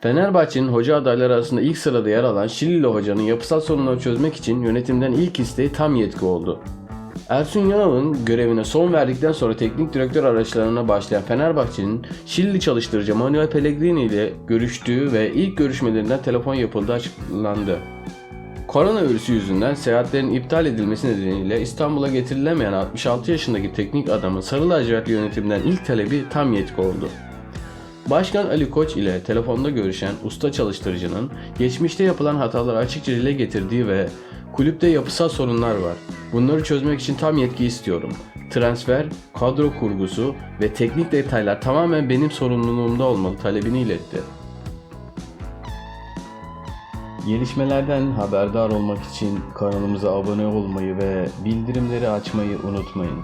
Fenerbahçe'nin hoca adayları arasında ilk sırada yer alan Şilili hocanın yapısal sorunları çözmek için yönetimden ilk isteği tam yetki oldu. Ersun Yanal'ın görevine son verdikten sonra teknik direktör araçlarına başlayan Fenerbahçe'nin Şilli çalıştırıcı Manuel Pellegrini ile görüştüğü ve ilk görüşmelerinden telefon yapıldığı açıklandı. Koronavirüsü yüzünden seyahatlerin iptal edilmesi nedeniyle İstanbul'a getirilemeyen 66 yaşındaki teknik adamın Sarı Lacivertli yönetimden ilk talebi tam yetki oldu. Başkan Ali Koç ile telefonda görüşen usta çalıştırıcının geçmişte yapılan hataları açıkça dile getirdiği ve kulüpte yapısal sorunlar var. Bunları çözmek için tam yetki istiyorum. Transfer, kadro kurgusu ve teknik detaylar tamamen benim sorumluluğumda olmalı talebini iletti. Gelişmelerden haberdar olmak için kanalımıza abone olmayı ve bildirimleri açmayı unutmayın.